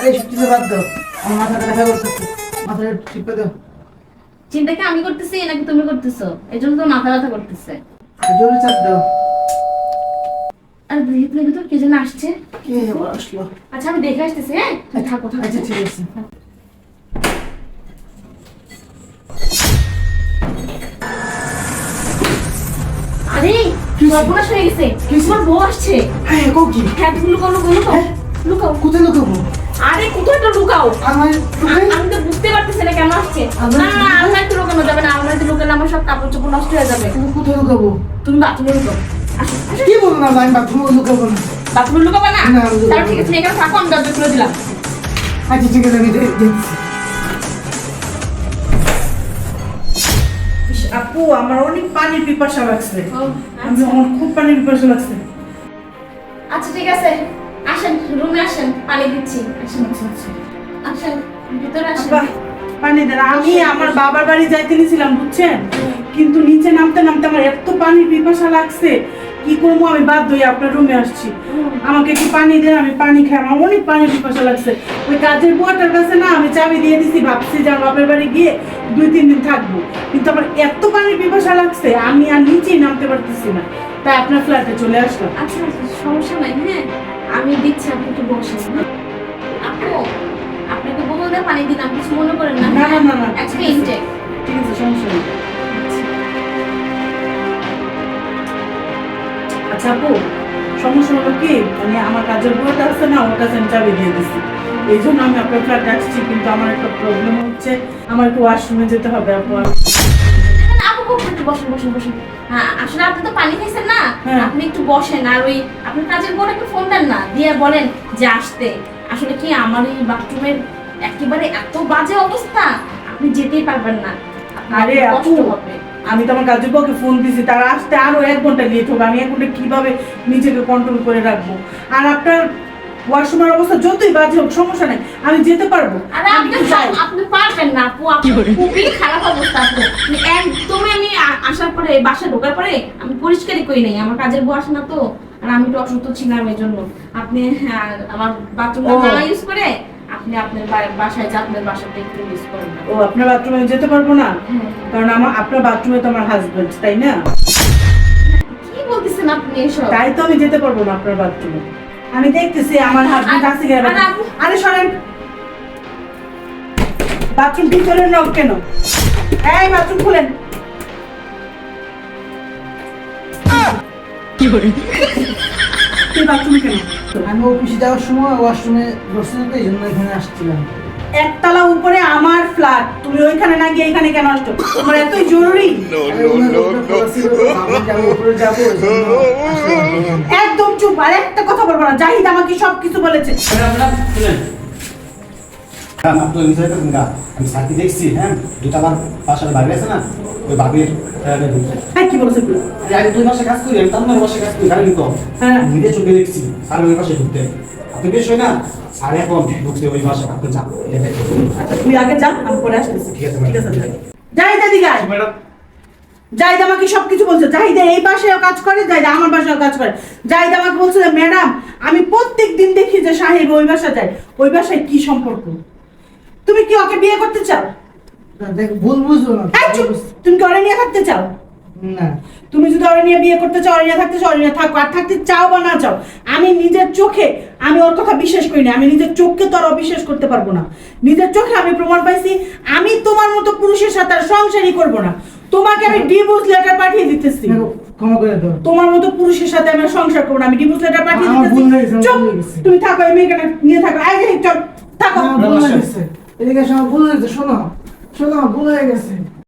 আরে এসব চিন্তা বাদ দাও। আমার মাথাটা ব্যথা করতেছে মাথাটা ঠিক করে দাও। চিন্তা কি আমি করতেছি নাকি তুমি করতেছো? এই জন্য তো মাথা ব্যথা করতেছে। আর জোরে চাপ দাও। আর দেখি দেখি তো কে যেন আসছে। কে আসলো? আচ্ছা আমি দেখে আসতেছি হ্যাঁ? তুমি থাকো থাকো। আচ্ছা ঠিক আছে। আরে সর্বনাশ হয়ে গেছে। তোমার বউ আসছে। হ্যাঁ কো কি? হ্যাঁ তুমি লুকাও লুকাও লুকাও? লুকাও কোথায় লুকাবো? আরে কোথাও একটা লুকাও? আমার আমি তো বুঝতে পারতেছি না কেন আসছে। না না আলমারিতে লুকানো যাবে না আলমারিতে লুকালে আমার সব কাপড় চোপড় নষ্ট হয়ে যাবে। তুমি কোথায় লুকাবো? তুমি বাথরুমে লুকাও। কি বলো না আমি বাথরুমে লুকাবো না। বাথরুমে লুকাবে না? তাহলে ঠিক আছে এখানে থাকো আমি দরজা খুলে দিলাম। আচ্ছা ঠিক আছে আমি দেখছি। আপু আমার অনেক পানির পিপাসা লাগছে। ও, আমি আচ্ছা। আমার খুব পানির পিপাসা লাগছে। আচ্ছা ঠিক আছে। আসেন রুমে আসেন পানি দিচ্ছি। আসেন আসেন ভিতরে আসেন। পানি দেন। আমি আমার বাবার বাড়ি যাইতে নিয়েছিলাম বুঝছেন? কিন্তু নিচে নামতে নামতে আমার এত পানির পিপাসা লাগছে। কি করব? আমি বাধ্য হয়ে আপনার রুমে আসছি। আমাকে একটু পানি দেন আমি পানি খাই। আমার অনেক পানির পিপাসা লাগছে। ওই কাজের বুয়াটার কাছে না আমি চাবি দিয়ে দিছি ভাবছি যে আমার বাপের বাড়ি গিয়ে দুই তিন দিন থাকব। কিন্তু আমার এত পানির পিপাসা লাগছে আমি আর নিচেই নামতে পারতেছি না। তাই আপনার ফ্ল্যাটে চলে আসলাম। আচ্ছা আচ্ছা সমস্যা নাই হ্যাঁ। আমি দিচ্ছি আপনি একটু বসেন? আপু আপনাকে দিয়ে পানি দিলাম কিছু মনে করেন না। না, না, না, ঠিক আছে। সমস্যা নেই। আচ্ছা আপু সমস্যা হলো কি? মানে আমার কাজের বুয়াটা আছে না ওর কাছে আমি চাবি দিয়ে দিচ্ছি এই জন্য আমি আপনার ফ্ল্যাট আসছি কিন্তু আমার একটা প্রবলেম হচ্ছে। আমার একটু ওয়াশরুমে যেতে হবে আপু। আপু বসেন বসেন বসেন। হ্যাঁ আসলে আপনি তো পানি না? হ্যাঁ। আপনি একটু বসেন আর ওই আপনার কাজের পর একটু ফোন দেন না? দিয়ে বলেন যে আসতে। আসলে কি আমার এই বাথরুমের একেবারে এত বাজে অবস্থা? আপনি যেতেই পারবেন না। আরে আপু কষ্ট হবে। আমি তো আমার কাজের বউকে ফোন দিছি তারা আসতে আরও এক ঘণ্টা লেট হবে। আমি এক ঘণ্টা কীভাবে নিজেকে কন্ট্রোল করে রাখব? আর আপনার ওয়াশরুমের অবস্থা যতই বাজে হোক সমস্যা নেই আমি যেতে পারব। আরে আপনি আপনি পারবেন না আপু। আপনি খুবই খারাপ অবস্থা আমি পরে বাসায় ঢোকার পরে আমি পরিষ্কারই করি নাই। আমার কাজের বউ আসে না তো আর আমি একটু অসুস্থ ছিলাম এই জন্য আপনি হ্যাঁ, আমার বাথরুমটা না ইউজ করে আপনি আপনার বাসায় যা আপনার বাসাটা একটু ইউজ করেন ও আপনার বাথরুমে যেতে পারব না? হ্যাঁ। কারণ আমার আপনার বাথরুমে তো আমার হাজবেন্ড তাই না? কি বলতেছেন আপনি এসব? তাই তো আমি যেতে পারব না আপনার বাথরুমে আমি দেখতেছি আমার হাজবেন্ড আছে কিনা আরে? সরেন। বাথরুম ভিতরে নক কেন? এই বাথরুম খুলেন। তুই বাথরুমে কেন? আমি অফিসে যাওয়ার সময় ওয়াশরুমে বসতে তো এই জন্য এখানে আসছিলাম। একতলা উপরে আমার ফ্ল্যাট তুমি ওইখানে না গিয়ে এখানে কেন আসছো? তোমার এতই জরুরি। একদম চুপ আর একটা কথা বলব না। জাহিদ আমাকে সব কিছু বলেছে হ্যাঁ আপনার বিষয় গা আমি সাথী দেখছি হ্যাঁ? দুটা আমার পাশার বাড়ি আছে না? ওই বাবির হ্যাঁ কি বলেছে? আগে দুই মাসে কাজ করি আমি তার মাসে কাজ করি গাড়ি হ্যাঁ। নিজে চোখে দেখছি স্যার ওই পাশে ঢুকতে আপনি বেশ হয় না? স্যার এখন ঢুকতে ওই মাসে আপনি আচ্ছা তুই আগে যা আমি পরে আসতেছি। ঠিক আছে, ঠিক আছে। ম্যাডাম। জাহিদ আমাকে সবকিছু বলছে। জাহিদ এই বাসায়ও কাজ করে জাহিদ আমার বাসায়ও কাজ করে। জাহিদ আমাকে বলছে যে, ম্যাডাম আমি প্রত্যেক দিন দেখি যে সাহেব ওই বাসা যায়। ওই বাসায় কি সম্পর্ক? তুমি কি ওকে বিয়ে করতে চাও? ভুল বুঝলো না। তুমি কি ওরে থাকতে চাও? না। তুমি যদি ওরে বিয়ে করতে চাও থাকতে চাও থাকো। আর থাকতে চাও বা না চাও আমি নিজের চোখে আমি ওর কথা বিশ্বাস করি না আমি নিজের চোখকে তো আর অবিশ্বাস করতে পারব না। নিজের চোখে আমি প্রমাণ পাইছি আমি তোমার মতো পুরুষের সাথে আর সংসারই করব না। তোমাকে আমি ডিভোর্স লেটার পাঠিয়ে দিতেছি। ক্ষমা করে দাও। তোমার মতো পুরুষের সাথে আমি সংসার করব না আমি ডিভোর্স লেটার পাঠিয়ে দিতেছি। চুপ। তুমি থাকো এই মেয়েকে নিয়ে থাকো। এই যে চল থাকো। ভুল এদিকে ভুল হয়ে গেছে শোনো। শোনো ভুল হয়ে গেছে